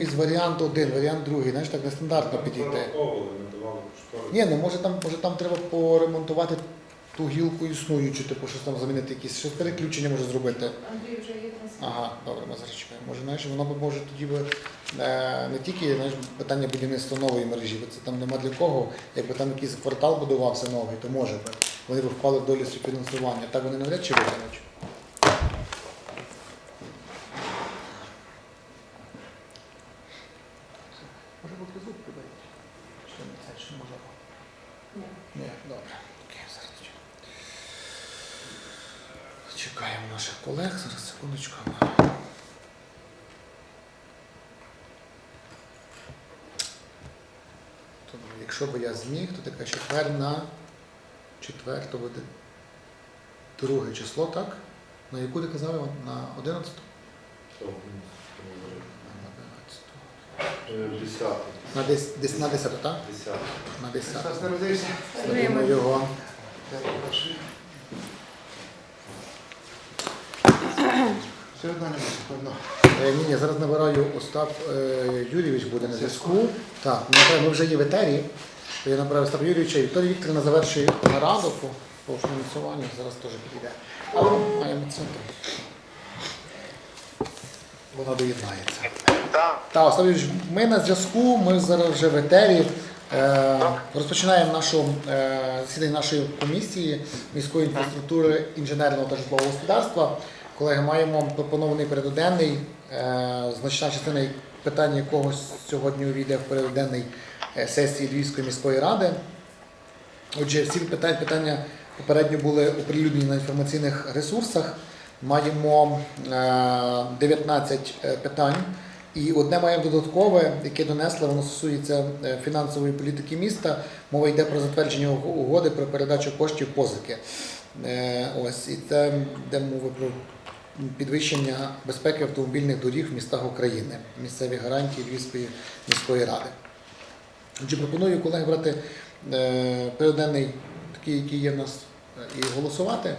із варіант один, варіант другий, знаєш, так нестандартно підійти. Ні, ну може там, може там треба поремонтувати ту гілку існуючу, типу щось там замінити, якісь щось переключення може зробити. Андрій вже є трансляція. Ага, добре, ми зараз чекаємо. Може, знаєш, воно б може тоді би е, не тільки знаєш, питання будівництва нової мережі, бо це там нема для кого. Якби там якийсь квартал будувався новий, то може би. Вони б впали в долю співфінансування. Так вони навряд чи витягнуть. Може бути звук приберіть? Що не це, що може? Ні. Ні, добре. Окей, зараз тоді. Чекаємо наших колег, зараз секундочку. Якщо б я зміг, то така четвер на четверту буде друге число, так? На яку ти казав? Іван? На 11? Що? На 11. Е, Десятий. На десь, десь на 10, так? Десятий. На 10. Христос його. Все одно не складно. Е, Ні, ні, зараз набираю Остап е, Юрійович буде на зв'язку. Так, ми набираємо- ми вже є в етері. Я набираю Остап Юрійовича і Вікторія Вікторівна завершує нараду по, по фінансуванню, зараз теж підійде. Але маємо це. Вона доєднається. Так, Остап Юрійович, ми на зв'язку, ми зараз вже в етері. Е, розпочинаємо нашу е, засідання нашої комісії міської інфраструктури інженерного та житлового господарства. Колеги, маємо пропонований порядок денний, е, значна частина питань якого сьогодні увійде в порядок денний е, сесії Львівської міської ради. Отже, всі питання, питання попередньо були оприлюднені на інформаційних ресурсах. Маємо е, 19 е, питань. І одне маємо додаткове, яке донесли, воно стосується фінансової політики міста. Мова йде про затвердження угоди про передачу коштів позики. Ось і це йде мова про підвищення безпеки автомобільних доріг в містах України, місцеві гарантії Львівської міської ради. Отже, пропоную колег брати е, переденний такий, який є в нас, е, і голосувати.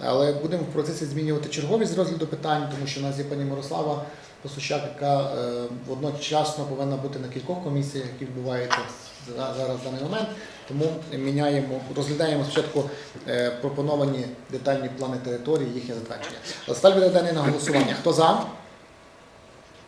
Але будемо в процесі змінювати черговість розгляду питань, тому що в нас є пані Мирослава Посущак, яка е, одночасно повинна бути на кількох комісіях, які відбуваються зараз в даний момент. Тому міняємо, розглядаємо спочатку е, пропоновані детальні плани території, їхнє затвердження. Ставлю денний на голосування. Хто за?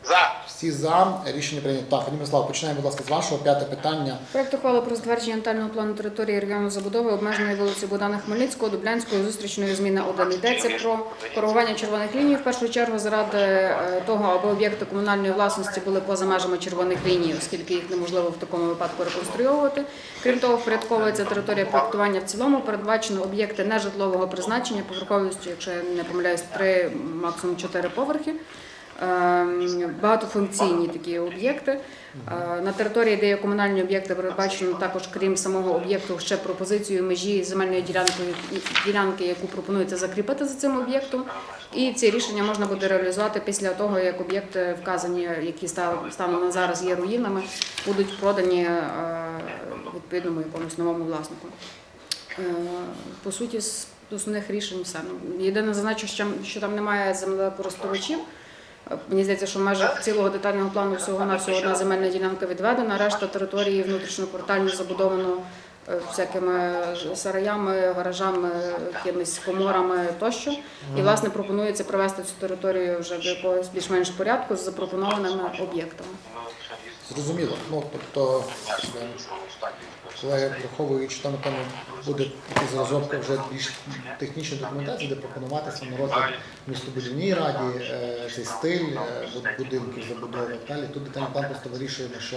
За. Всі за. Рішення прийнято. Так, пані Мирослава, починаємо, будь ласка, з вашого п'яте питання. Проект ухвали про затвердження детального плану території регіону забудови обмеженої вулиці Богдана Хмельницького, Дублянської, зустрічної зміни 1. Йдеться про коригування червоних ліній в першу чергу заради е, того, аби об'єкти комунальної власності були поза межами червоних ліній, оскільки їх неможливо в такому випадку реконструювати. Крім того, впорядковується територія проектування в цілому. Передбачено об'єкти нежитлового призначення поверховістю, якщо я не помиляюсь, три, максимум чотири поверхи. Ем, Багатофункційні такі об'єкти. Е, На території, де є комунальні об'єкти, передбачено також, крім самого об'єкту, ще пропозицію межі земельної ділянки, ділянки, яку пропонується закріпити за цим об'єктом. І ці рішення можна буде реалізувати після того, як об'єкти вказані, які станом на зараз є руїнами, будуть продані е, відповідному якомусь новому власнику. Е, По суті, з основних рішень все. Ну, Єдине зазначу, що там немає землекористувачів. Мені здається, що в межах цілого детального плану всього на всього одна земельна ділянка відведена, решта території внутрішньоквартально забудовано е, всякими сараями, гаражами, якимись коморами тощо. І власне пропонується привести цю територію вже до якогось більш-менш порядку з запропонованими об'єктами. Зрозуміло. Ну, тобто, колеги, враховуючи, там напевно буде якась вже більш технічної документації, де пропонуватися на розгляд містобудівній раді, е, цей стиль е, будинків забудови і далі. Тут детальний план просто вирішуємо, що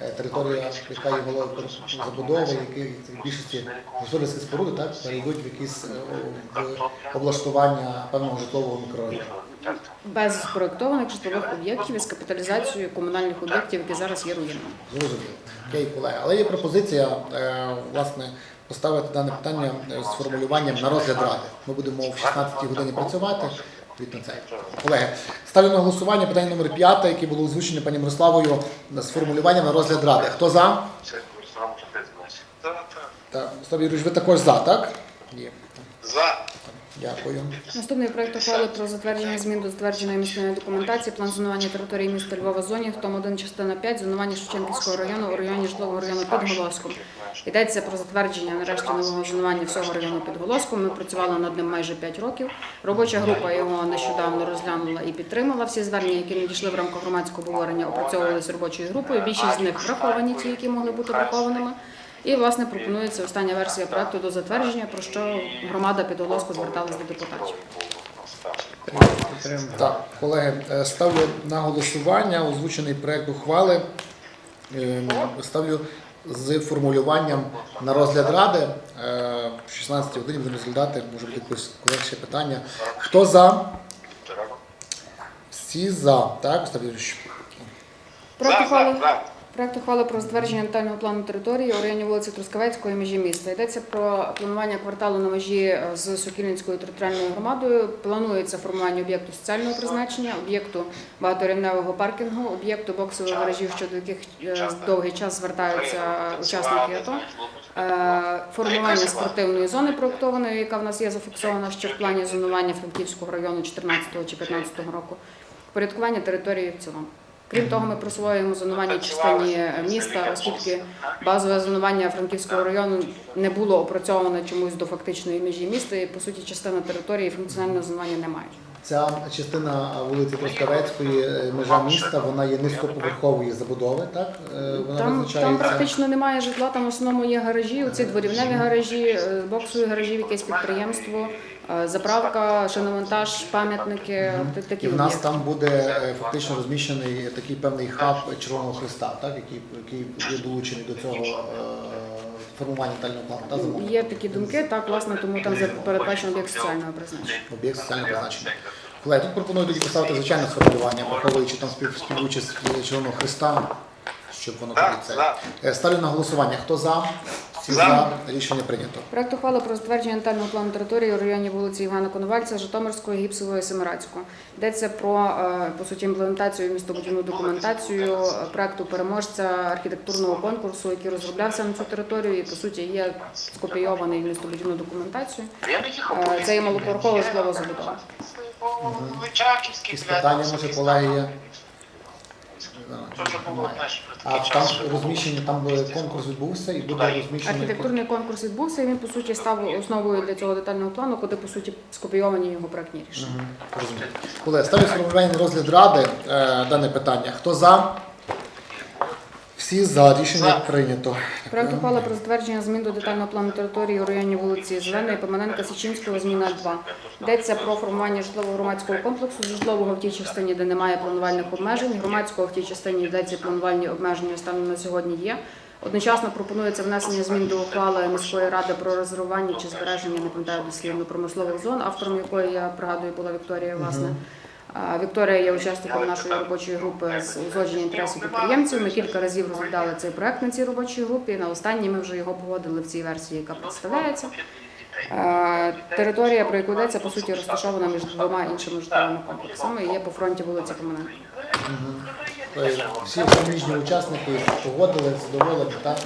е, територія, яка є головою забудови, які в більшості господарських споруди, так, перейдуть в якісь в облаштування певного житлового мікрорайону. Без спроектованих житлових об'єктів із капіталізацією комунальних об'єктів, які зараз є руїнами. Зрозуміло. Окей, колеги. Але є пропозиція, е, власне, поставити дане питання е, з формулюванням на розгляд ради. Ми будемо в 16 годині працювати. Колеги, ставлю на голосування питання номер 5, яке було озвучене пані Мирославою з формулюванням на розгляд ради. Хто за? Так, Ставлю Юрійович, ви також за, так? Є. За. Дякую. Наступний проект ухвали про затвердження змін до затвердженої місцевої документації, план зонування території міста Львова зоні, том 1, частина 5, зонування Шевченківського району у районі житлового району Підголоском. Йдеться про затвердження нарешті нового зонування всього району Підголоском. Ми працювали над ним майже 5 років. Робоча група його нещодавно розглянула і підтримала. Всі звернення, які надійшли в рамках громадського обговорення, опрацьовувалися робочою групою. Більшість з них враховані, ті, які могли бути врахованими. І власне пропонується остання версія проекту до затвердження, про що громада Підголоску зверталась до депутатів. Так, колеги, е, ставлю на голосування озвучений проект ухвали. Е, Ставлю з формулюванням на розгляд ради. Е, В 16 годині будемо розглядати, може бути якось коротше питання. Хто за? Всі за. Так, Остап Юрійович? Проект ухвали. Проект ухвали про затвердження детального плану території у районі вулиці Трускавецької межі міста. Йдеться про планування кварталу на межі е, з Сокільницькою територіальною громадою. Планується формування об'єкту соціального призначення, об'єкту багаторівневого паркінгу, об'єкту боксових гаражів, щодо яких е, довгий час звертаються учасники АТО. Е, Формування спортивної зони проектованої, яка в нас є зафіксована ще в плані зонування Франківського району 14 чи 15 року. Порядкування території в цілому. Крім того, ми просуваємо зонування частині міста, оскільки базове зонування Франківського району не було опрацьоване чомусь до фактичної межі міста, і по суті частина території функціонального зонування немає. Ця частина вулиці Трускавецької, е, межа міста, вона є низькоповерхової забудови, так? Е, Вона Там, там практично немає житла, там в основному є гаражі, оці дворівневі гаражі, е, боксові гаражі, якесь підприємство, е, заправка, шиномонтаж, пам'ятники, т- такі І в нас там буде е, фактично розміщений такий певний хаб Червоного Христа, так, який, який є долучений до цього е, формування детального плану та замовлення. Є такі думки, так, власне, тому там передбачено об'єкт соціального призначення. Об'єкт соціального призначення. Колеги, тут пропоную тоді поставити звичайне сформулювання, враховуючи там спів, співучасть Червоного Христа, щоб воно тоді це. Е, Ставлю на голосування. Хто за? Всі За. за. Рішення прийнято. Проект ухвали про затвердження детального плану території у районі вулиці Івана Коновальця, Житомирської, Гіпсової, Семирадського. Йдеться про е, по суті імплементацію в містобудівну документацію е, проекту переможця архітектурного конкурсу, який розроблявся на цю територію, і по суті є скопійований в містобудівну документацію. Е, Це є малоповерхова житлова забудова. Якісь питання, може, колеги є? Дуже було, знаєш, А там розміщення, там були- конкурс відбувся і буде розміщений. Архітектурний конкурс відбувся, і він по суті став основою для цього детального плану, куди по суті скопійовані його проектні рішення. Розумію. Колеги, ставлю на розгляд ради е, дане питання. Хто за? Всі за. Рішення За. прийнято. Проект ухвали про затвердження змін до детального плану території у районі вулиці Зеленої, Поманенка, Січинського, зміна 2. Йдеться про формування житлово-громадського комплексу, житлового в тій частині, де немає планувальних обмежень, громадського в тій частині, де ці планувальні обмеження станом на сьогодні є. Одночасно пропонується внесення змін до ухвали міської ради про розривання чи збереження, не пам'ятаю дослівно, промислових зон, автором якої я пригадую була Вікторія, власне. Вікторія є учасником нашої робочої групи з узгодження інтересів підприємців. Ми кілька разів розглядали цей проект на цій робочій групі. На останній ми вже його погодили в цій версії, яка представляється. Територія, про яку йдеться, по суті, розташована між двома іншими житловими комплексами і є по фронті вулиці Комунальної. Е, Всі суміжні учасники погодили, задоволені, так?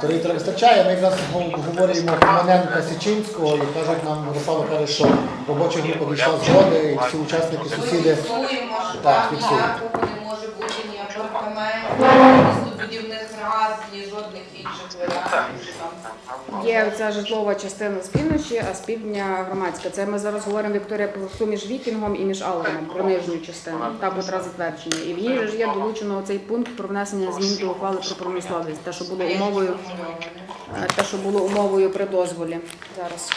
Територія вистачає. Ми якраз говоримо Команенка Січинського і кажуть нам, Мирослава каже, що робоча група дійшла згоди, і всі учасники, сусіди. Фіксуємо, що Так, там фіксуємо. не може бути ні апартаментів, раз, ні жодних інших варіантів. Є ця житлова частина з півночі, а з півдня громадська. Це ми зараз говоримо Вікторія про між вікінгом і між Алгемом, про нижню частину. Та котра затвердження. І в ній ж є долучено цей пункт про внесення змін до ухвали про промисловість, те, що було умовою, е, те, що було умовою при дозволі. Зараз.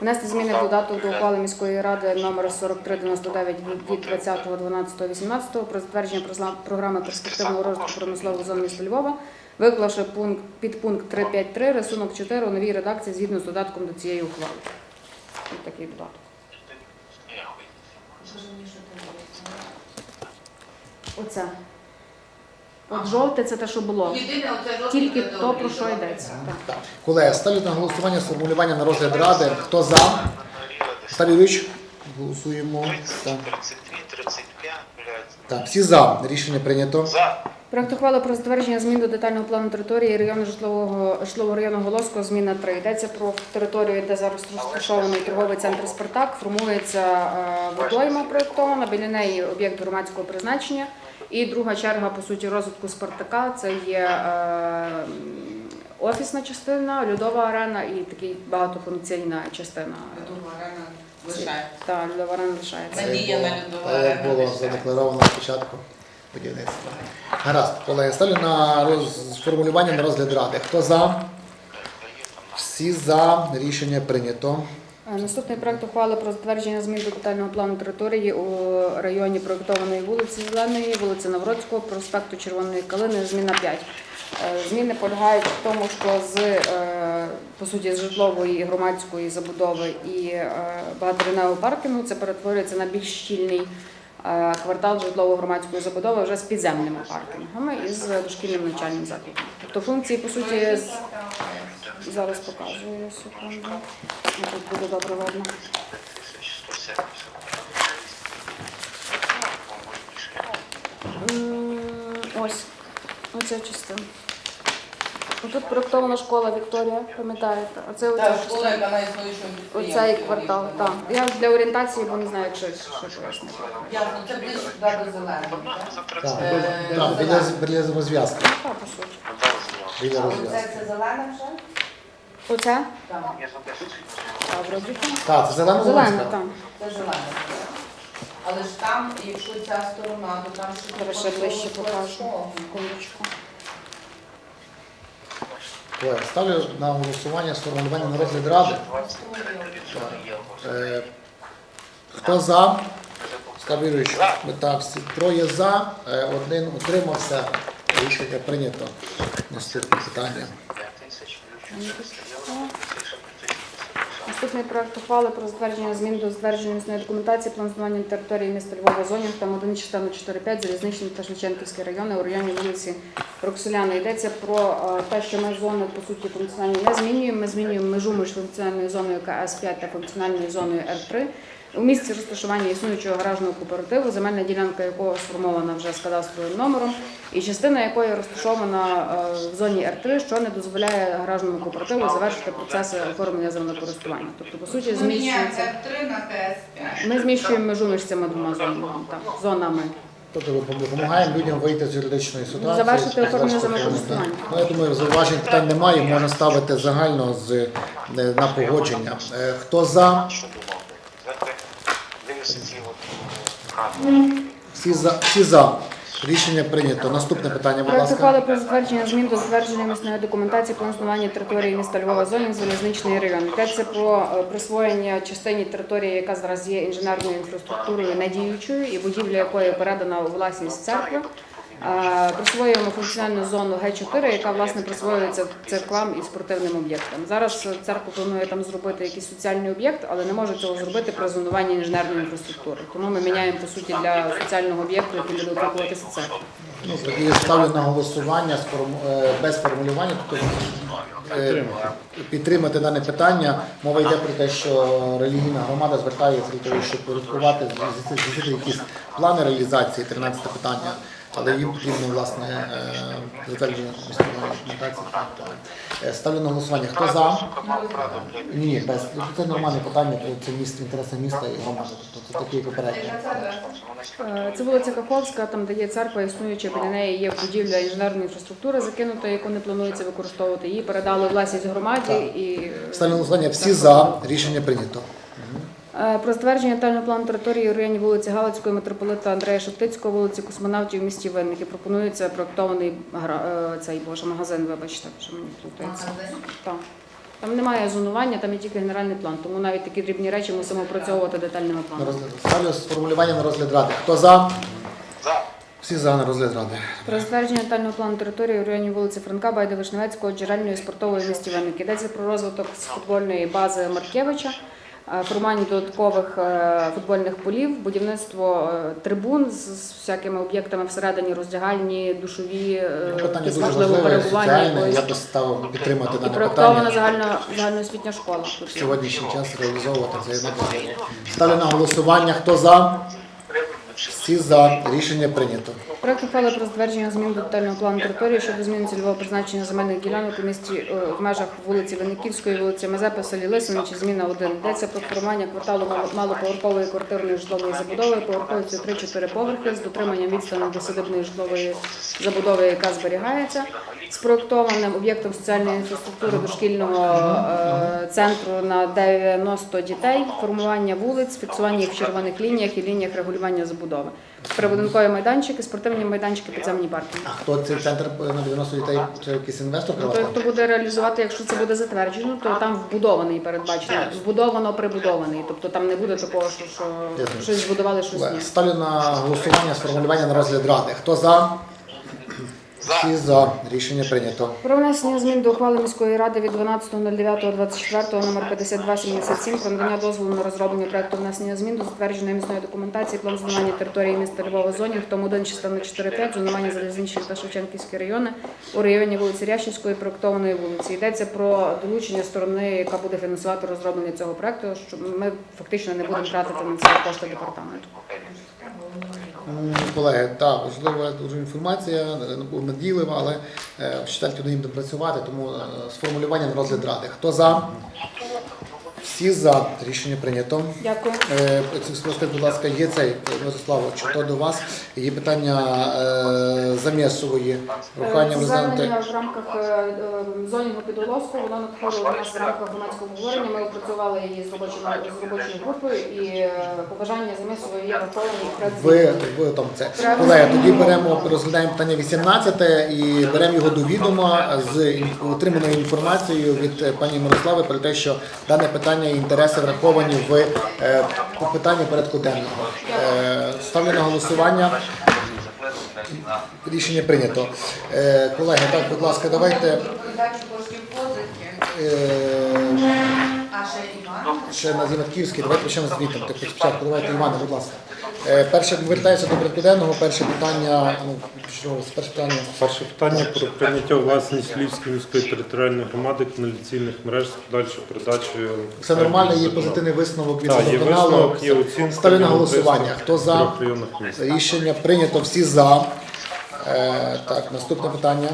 Внести зміни в додаток до ухвали міської ради номер 4399 від 20.12.18 про затвердження програми перспективного розвитку промислових зон міста Львова, виклавши пункт підпункт 353, рисунок 4 у новій редакції згідно з додатком до цієї ухвали. Ось такий додаток. Оце. От жовте це те, що було. Єдине, оце жовтий Тільки то, добре, про що добре. йдеться. Так. Так. Колеги, ставлю на голосування сформулювання на розгляд ради. Хто за? Юрійович. Голосуємо. Так. 32, 35, блядь. так, всі за. Рішення прийнято. За. Проект ухвали про затвердження змін до детального плану території району житлового житлового району Голоско, зміна 3. Йдеться про територію, де зараз розташований торговий центр Спартак. Формується е, водойма проєктована, біля неї об'єкт громадського призначення. І друга черга, по суті, розвитку Спартака це є е, офісна частина, льодова арена і такий багатофункційна частина. Льодова арена лишає. Та льодова арена лишається. Надія на льодову як арену. було задекларовано спочатку будівництва. Гаразд, колеги, ставлю на роз... формулювання на розгляд ради. Хто за? Всі за. Рішення прийнято. Е, Наступний проект ухвали про затвердження змін до детального плану території у районі проєктованої вулиці Зеленої, вулиці Навроцького, проспекту Червоної Калини, зміна 5. Е, Зміни полягають в тому, що з е, по суті з житлової і громадської забудови і багаторівневого паркінгу це перетворюється на більш щільний квартал житлово-громадської забудови вже з підземними паркінгами і з дошкільним навчальним закладом. Тобто функції по суті Зараз показую секунду. Ну, Тут буде добре видно. Ось, оця частина. Тут проєктована школа Вікторія, пам'ятаєте? Оце оця Так, школа, частина. яка на існуючому підприємстві. Оцей квартал, так. Я для орієнтації, бо не знаю, як що пояснити. Ясно, це ближче туди до зеленого. так? Так, Е, так, біля, біля розв'язки. Так, по суті. Біля розв'язки. це зелене вже? Оце? Так. Це зелена Зелена, вулиця? там. це зелене. Але ж там, якщо ця сторона, то там ще Зараз ще ближче покажу. Секундочку. Колеги, Ставлю на голосування сформулювання на розгляд ради. Е, Хто за? Скавіруючи. Ми так, всі троє за, е, один утримався. Рішення прийнято. Наступне питання. Наступний проект ухвали про затвердження змін до затвердження місної документації планування території міста Львова зонів там 1 частину 4-5, залізничний та Шевченківський райони у районі вулиці Роксоляна. Йдеться про е, те, що ми зони по суті функціональні не змінюємо. Ми змінюємо межу між функціональною зоною КС5 та функціональною зоною Р3. У місці розташування існуючого гаражного кооперативу, земельна ділянка якого сформована вже з кадастровим номером, і частина якої розташована е, в зоні Р3, що не дозволяє гаражному кооперативу завершити процеси оформлення землекористування. Тобто, по суті, зміщується. F3 на КС5. Ми зміщуємо межу між цими двома зонами, так, зонами. Тобто ми допомагаємо людям вийти з юридичної ситуації. Завершити оформлення землекористування. Ну, я думаю, зауважень питань немає, можна ставити загально з, е, на погодження. Е, Хто за? Що думав? Знаєте, дивишся ці от е, Всі за, всі за. Рішення прийнято. Наступне питання, будь Проект ухвали про затвердження змін до затвердження місної документації планування території міста Львова зонів залізничний район. Йдеться про е, присвоєння частині території, яка зараз є інженерною інфраструктурою недіючою, і будівля якої передана у власність церкви. Е, Присвоюємо функціональну зону Г4, яка власне присвоюється церквам і спортивним об'єктам. Зараз е, церква планує там зробити якийсь соціальний об'єкт, але не може цього зробити при зонуванні інженерної інфраструктури. Тому ми міняємо по суті для соціального об'єкту, який буде опікуватися церква. Ну, тоді ставлю на голосування е, без формулювання, тобто е, підтримати дане питання. Мова йде про те, що релігійна громада звертається для того, щоб порядкувати, якісь плани реалізації, 13 питання. Але їм потрібно власне е, затвердження місцевої документації. Е, Ставлю на голосування. Хто за? Ні, ні, без це нормальне питання, це місце інтереси міста і громади. Тобто це такі попередні. Е, Це вулиця Каховська, там де є церква, існуюча біля неї є будівля інженерної інфраструктури, закинута, яку не планується використовувати. Її передали власність громаді і Ставлю на голосування. Всі за. Рішення прийнято. Е, про затвердження детального плану території у районі вулиці Галицької митрополита Андрея Шептицького, вулиці Космонавтів в місті Винники. Пропонується проектований гра- е, цей боже магазин. Вибачте, що мені плутається. Так. Там немає зонування, там є тільки генеральний план, тому навіть такі дрібні речі мусимо опрацьовувати детальними На планами. Ставлю сформулювання на розгляд ради. Хто за? за. Всі за на розгляд ради. Про затвердження детального плану території у районі вулиці Франка, Байда Вишневецького, джерельної спортової в місті Винники. Йдеться про розвиток з футбольної бази Маркевича, формування додаткових е, футбольних полів, будівництво е, трибун з всякими об'єктами всередині, роздягальні, душові, е, Питання дуже важливе, перебування. Я би став підтримати дане питання. загальна загальноосвітня школа. В сьогоднішній час реалізовувати це напрямку. Ставлю на голосування. Хто за? Всі за. Рішення прийнято. Проект ухвали про затвердження змін до детального плану території щодо зміни цільового призначення земельних ділянок у місті е, в межах вулиці Винниківської, вулиці Мазепи, селі Лисиничі, зміна 1. Йдеться про формування кварталу малоповерхової квартирної житлової забудови, поверховістю 3-4 поверхи з дотриманням відстані до садибної житлової забудови, яка зберігається, спроектованим об'єктом соціальної інфраструктури дошкільного е, центру на 90 дітей, формування вулиць, фіксування їх в червоних лініях і лініях регулювання забудови. Прибудинкові майданчики, спортивні майданчики, підземні парки. А хто цей центр на 90 дітей? Це якийсь інвестор Ну, Той, хто буде реалізувати, якщо це буде затверджено, то там вбудований передбачено. Вбудовано прибудований. Тобто там не буде такого, що, що щось збудували, щось ні. Ставлю на голосування сформулювання на розгляд ради. Хто за? Всі за. Рішення прийнято. Про внесення змін до ухвали міської ради від 12.09.24 номер 5277 про надання дозволу на розроблення проекту внесення змін до затвердженої місної документації план зонування території міста Львова зонів, тому 1 частина 4.5, зонування залізничні та Шевченківські райони у районі вулиці Рящівської проектованої вулиці. Йдеться про долучення сторони, яка буде фінансувати розроблення цього проекту, що ми фактично не будемо тратити на це кошти департаменту. Колеги, так, важлива дуже інформація, е, надійлива, але е, вчитель туди їм допрацювати, тому е, сформулювання на розгляд ради. Хто за? Всі за. Рішення прийнято. Дякую. Е, Скажіть, будь ласка, є цей, Мирославо, чи то до вас є питання е, замісової прохання Е, Звернення в рамках е, зонінгу підголоску, воно надходило до нас в рамках громадського обговорення. Ми опрацювали її з робочою з робочою групою і побажання замісової є враховані Ви, ви там це. Колеги, тоді беремо, розглядаємо питання 18 і беремо його до відома з отриманою інформацією від пані Мирослави про те, що дане питання і інтереси враховані в е, питанні порядку денного. Е, Ставлю на голосування. Рішення прийнято. Е, Колеги, так, будь ласка, давайте. Ще на Зінатківський, давайте почнемо звітом. Так, спочатку, давайте, Іване, будь ласка. Е, Перше, вертаюся до порядку. Перше питання, ну, перше питання. Перше питання про прийняття власність Львівської міської територіальної громади каналізаційних мереж з подальшою передачею. Все нормально, є позитивний висновок від Так, є висновок, є оцінка. Ставлю на голосування. Хто за? Рішення прийнято, всі за. Е, так, наступне питання.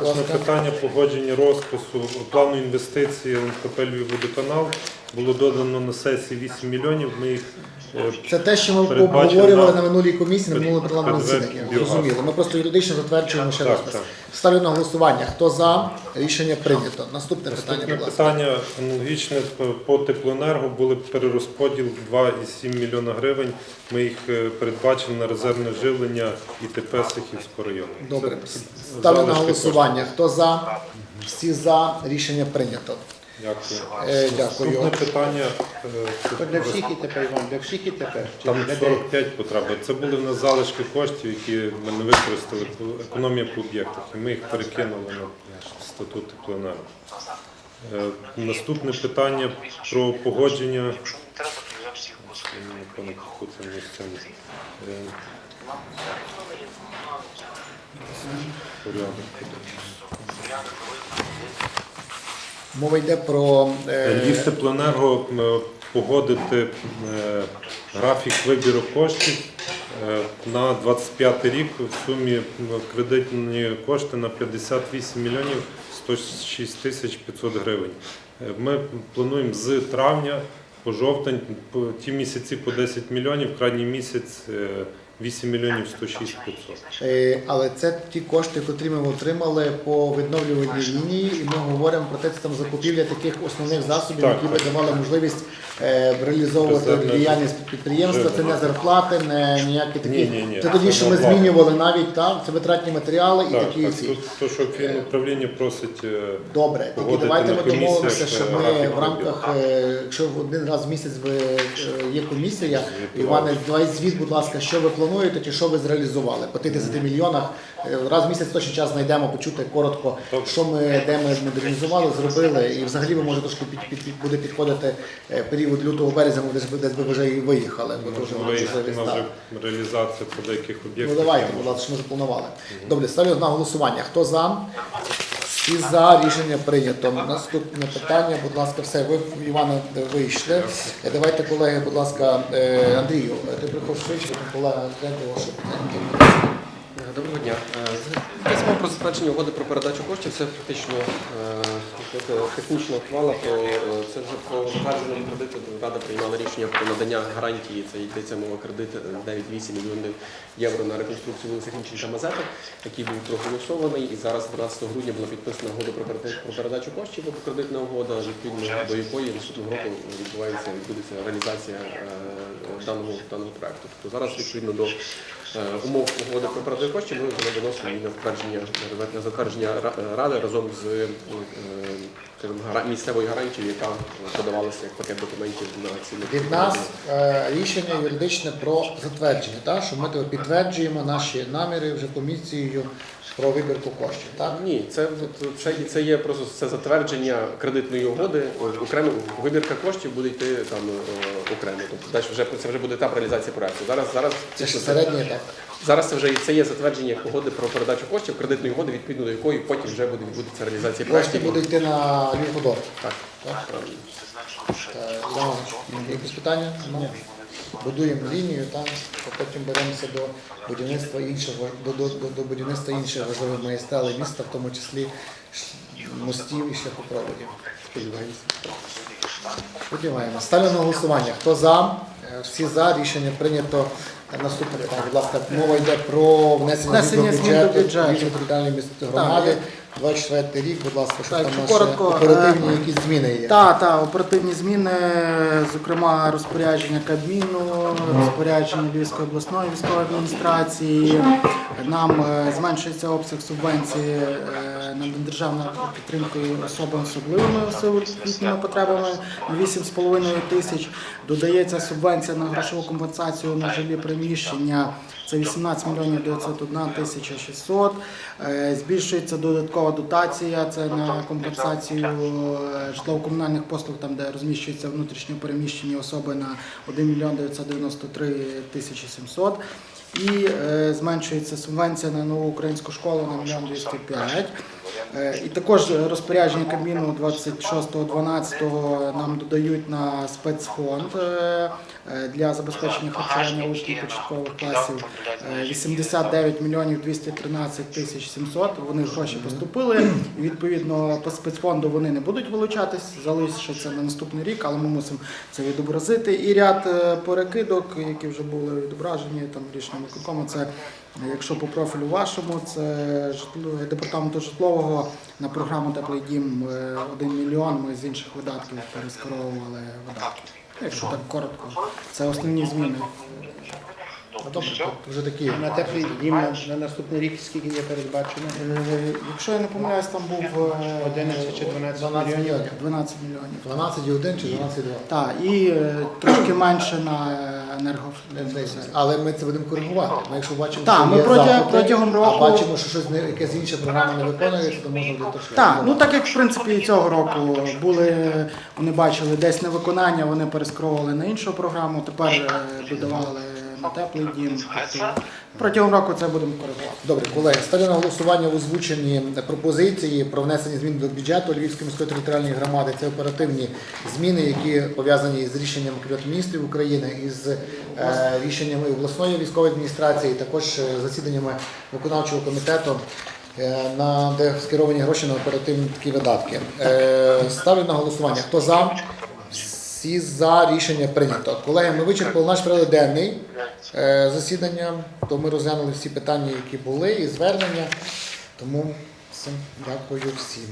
Наступне питання погодження розпису плану інвестиції ЛНКП Львівводоканал було додано на сесії 8 мільйонів. Ми їх е, Це те, що ми обговорювали на минулій комісії, на минулому парламентському засіданні. Зрозуміло. Ми просто юридично затверджуємо ще розпис. Ставлю на голосування. Хто за? Рішення прийнято. Наступне питання, Наступне питання аналогічне по теплоенерго були перерозподіл 2,7 мільйона гривень. Ми їх е, передбачили на резервне живлення ІТП Сихівського району. Добре. Це Ставлю на залишки голосування. Хто за? Всі за. Рішення прийнято. Дякую. Е, Дякую. Наступне питання е, це для всіх і тепер, Іван, для всіх і тепер. Чи Там для деяких? 45 потреба. Це були в нас залишки коштів, які ми не використали. Економія по об'єктах. І ми їх перекинули на статут теплоенерго. Е, Наступне питання про погодження. Якщо не треба, то всіх послухаю. Я не яку це. Е. Мова йде про е, Львівтеплоенерго е, погодити е, графік вибіру коштів на 25 рік в сумі кредитні кошти на 58 мільйонів 106 тисяч 500 гривень. Ми плануємо з травня по жовтень, ті місяці по 10 мільйонів, крайній місяць 8 мільйонів 106 500. Е, Але це ті кошти, котрі ми отримали по відновлювальній лінії, і ми говоримо про те, що там закупівля таких основних засобів, Так, які би давали можливість реалізовувати Резервне діяльність підприємства. Це не зарплати, не ніякі такі. Ні, ні, ні. Це тоді, що ми змінювали навіть там. Це витратні матеріали і Так, такі так, ці. то, то, що фінуправління просить. е, Добре, погодити давайте на ми комісіях, домовимося, що е, ми графік в рамках, е, якщо в один раз в місяць ви, е, є комісія, Іване, давай звіт, будь ласка, що ви плануєте чи що ви зреалізували по тих 10 мільйонах. Е, Раз в місяць точно час знайдемо почути коротко, Добре. що ми де ми модернізували, зробили, і взагалі ви може трошки під, під, під- буде підходити е, період лютого березня, ми десь, десь би вже і виїхали. Бо дуже Можливо, так. вже реалізація по деяких Ну об'єктах. давайте, будь ласка, що ми запланували. Добре, ставлю на голосування. Хто за? Всі за рішення прийнято. Наступне питання, будь ласка, все. Ви Іване вийшли. Е, Давайте, колеги, будь ласка, е, Андрію, е, ти приходиш швидше, колега Трендова, що питання. Доброго дня. Е, мова про затвердження угоди про передачу коштів. Це фактично е, технічна ухвала. Про е, це вже по затвердженому кредиту. Рада приймала рішення про надання гарантії. Це йдеться мова кредит е, 9,8 мільйонів євро на реконструкцію вулиці Хімчин та Мазепи, який був проголосований. І зараз 12 грудня була підписана угода про передачу, коштів або кредитна угода, відповідно до якої наступного року відбувається відбудеться реалізація даного проекту. Тобто зараз відповідно до умов угоди про передачу коштів ми вже виносимо її на затвердження на затвердження ради разом з е, місцевою гарантією, яка подавалася як пакет документів на ці Від нас е, рішення юридичне про затвердження, та? Що ми підтверджуємо наші наміри вже комісією про вибірку коштів. Так? Ні, це, це, це є просто це затвердження кредитної угоди. Окремо вибірка коштів буде йти там е, окремо. Тобто вже це вже буде етап реалізації проекту. Зараз зараз Це ще середній етап. Зараз це вже це є затвердження угоди про передачу коштів, кредитної угоди, відповідно до якої потім вже буде відбудеться реалізація Кошти проектів. будуть йти на Львівгодор. Так. Е, Іван Іванович, Якісь питання? Нема? Будуємо лінію, там, а потім беремося до будівництва іншого, до, до, до, до будівництва інших важливих магістралей міста, в тому числі мостів і шляхопроводів. Сподіваємося. Ставлю на голосування. Хто за? Е, Всі за. Рішення прийнято. Наступне питання, будь ласка, мова йде про внесення Внесення змін до бюджету бюджету. Міської громади. 24 рік, будь ласка, що Так, там наші коротко, оперативні е, якісь зміни є. Так, так, оперативні зміни, зокрема розпорядження Кабміну, розпорядження Львівської обласної військової адміністрації. Нам е, зменшується обсяг субвенції е, на державну підтримку особам з особливими освітніми потребами на 8,5 тисяч. Додається субвенція на грошову компенсацію на жилі приміщення. Це 18 мільйонів 901 тисяча 600. Е, Збільшується додаткова дотація, це на компенсацію е, житлово-комунальних послуг, там де розміщуються внутрішньо переміщені особи на 1 мільйон 993 тисячі 700. І е, зменшується субвенція на нову українську школу на 1 мільйон 205. Е, І також розпорядження Кабміну 26.12 нам додають на спецфонд е, е, для забезпечення харчування учнів початкових класів е, 89 мільйонів 213 тисяч 700. Вони гроші поступили. І відповідно по спецфонду вони не будуть вилучатись, залишаться на наступний рік, але ми мусимо це відобразити. І ряд перекидок, які вже були відображені там рішенням виконкому, це Якщо по профілю вашому, це департаменту житлового на програму Теплий дім е, 1 мільйон. Ми з інших видатків перескеровували видатки. Якщо так коротко, це основні зміни. Ну, Добре, тобто вже такі. На теплий дім на, на наступний рік скільки є передбачено? Е, Якщо я не помиляюсь, там був е, 11 чи 12 12 мільйонів. мільйонів. 12 мільйонів. 12,1 чи 12,2? Так, і е, трошки менше на енерго. Але ми це будемо коригувати. Ми якщо бачимо, Так, що ми є протягом- запити, протягом року- а бачимо, що щось не якась інша програма не виконується, то можна буде трошки. Так, ну так як в принципі і цього року були, вони бачили десь невиконання, вони перескровували на іншу програму, тепер е, додавали на теплий дім. Протягом року це будемо коригувати. Добре, колеги, ставлю на голосування озвучені пропозиції про внесення змін до бюджету Львівської міської територіальної громади. Це оперативні зміни, які пов'язані з рішенням Кабінету міністрів України із е, рішеннями обласної військової адміністрації, також е, засіданнями виконавчого комітету. е, На де скеровані гроші на оперативні такі видатки. Ставлю на голосування. Хто за? Всі за рішення прийнято. Колеги, ми вичерпали наш порядок денний е, засідання, то ми розглянули всі питання, які були, і звернення. Тому всім дякую всім.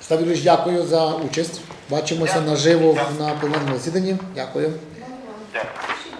Ставлюсь, дякую за участь. Бачимося наживо на пленарному засіданні. Дякую. Дякую.